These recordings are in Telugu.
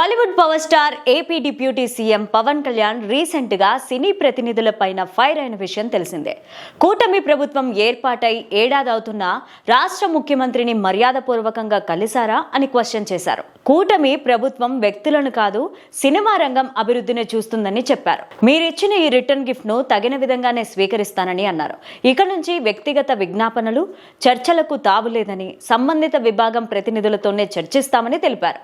Tollywood power star AP deputy CM Pawan Kalyan రీసెంట్గా సినీ ప్రతినిధులపైన ఫైర్ అయిన విషయం తెలిసిందే. కూటమి ప్రభుత్వం ఏర్పాటై ఏడాది అవుతున్నా రాష్ట్ర ముఖ్యమంత్రిని మర్యాదపూర్వకంగా కలిశారా అని క్వశ్చన్ చేశారు. కూటమి ప్రభుత్వం వ్యక్తులను కాదు సినిమా రంగం అభివృద్ధిని చూస్తుందని చెప్పారు. మీరిచ్చిన ఈ రిటర్న్ గిఫ్ట్ను తగిన విధంగానే స్వీకరిస్తానని అన్నారు. ఇక నుంచి వ్యక్తిగత విజ్ఞాపనలు చర్చలకు తావులేదని సంబంధిత విభాగం ప్రతినిధులతోనే చర్చిస్తామని తెలిపారు.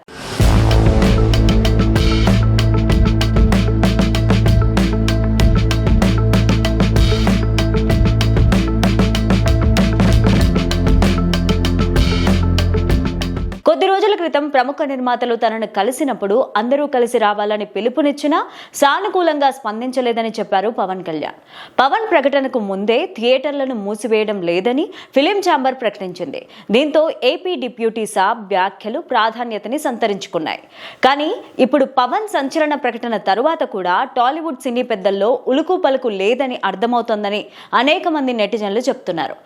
కొద్ది రోజుల క్రితం ప్రముఖ నిర్మాతలు తనను కలిసినప్పుడు అందరూ కలిసి రావాలని పిలుపునిచ్చినా సానుకూలంగా స్పందించలేదని చెప్పారు పవన్ కళ్యాణ్. పవన్ ప్రకటనకు ముందే థియేటర్లను మూసివేయడం లేదని ఫిలిం ఛాంబర్ ప్రకటించింది. దీంతో ఏపీ డిప్యూటీ సాబ్ వ్యాఖ్యలు ప్రాధాన్యతని సంతరించుకున్నాయి. కానీ ఇప్పుడు పవన్ సంచలన ప్రకటన తరువాత కూడా టాలీవుడ్ సినీ పెద్దల్లో ఉలుకు పలుకు లేదని అర్థమవుతోందని అనేక మంది నెటిజన్లు చెప్తున్నారు.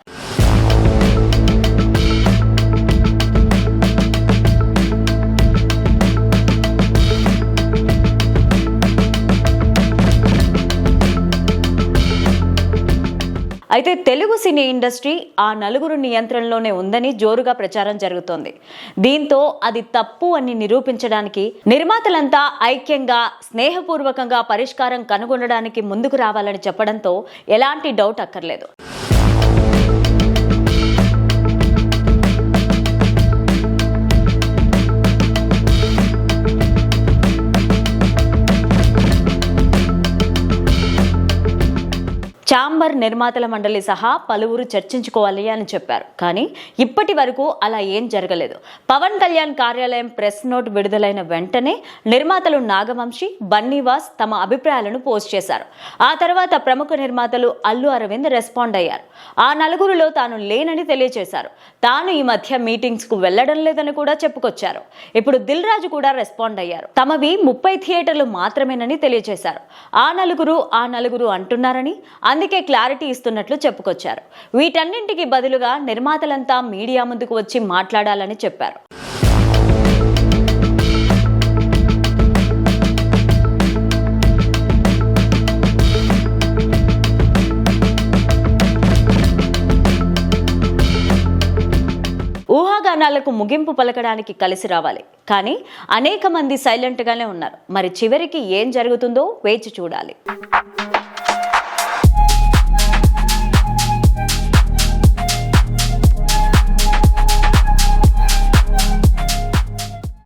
అయితే తెలుగు సినీ ఇండస్ట్రీ ఆ నలుగురు నియంత్రణలోనే ఉందని జోరుగా ప్రచారం జరుగుతోంది. దీంతో అది తప్పు అని నిరూపించడానికి నిర్మాతలంతా ఐక్యంగా స్నేహపూర్వకంగా పరిష్కారం కనుగొనడానికి ముందుకు రావాలని చెప్పడంతో ఎలాంటి డౌట్ అక్కర్లేదు. చాంబర్ నిర్మాతల మండలి సహా పలువురు చర్చించుకోవాలి అని చెప్పారు. కానీ ఇప్పటి వరకు అలా ఏం జరగలేదు. పవన్ కళ్యాణ్ కార్యాలయం ప్రెస్ నోట్ విడుదలైన వెంటనే నిర్మాతలు నాగవంశి బన్నీవాస్ తమ అభిప్రాయాలను పోస్ట్ చేశారు. ఆ తర్వాత ప్రముఖ నిర్మాతలు అల్లు అరవింద్ రెస్పాండ్ అయ్యారు. ఆ నలుగురిలో తాను లేనని తెలియజేశారు తాను ఈ మధ్య మీటింగ్స్కు వెళ్ళడం లేదని కూడా చెప్పుకొచ్చారు. ఇప్పుడు దిల్ రాజు కూడా రెస్పాండ్ అయ్యారు. తమవి ముప్పై థియేటర్లు మాత్రమేనని తెలియజేశారు ఆ నలుగురు ఆ నలుగురు అంటున్నారని అందుకే క్లారిటీ ఇస్తున్నట్లు చెప్పుకొచ్చారు. వీటన్నింటికి బదులుగా నిర్మాతలంతా మీడియా ముందుకు వచ్చి మాట్లాడాలని చెప్పారు. ఊహాగానాలకు ముగింపు పలకడానికి కలిసి రావాలి. కానీ అనేక మంది సైలెంట్గానే ఉన్నారు. మరి చివరికి ఏం జరుగుతుందో వేచి చూడాలి.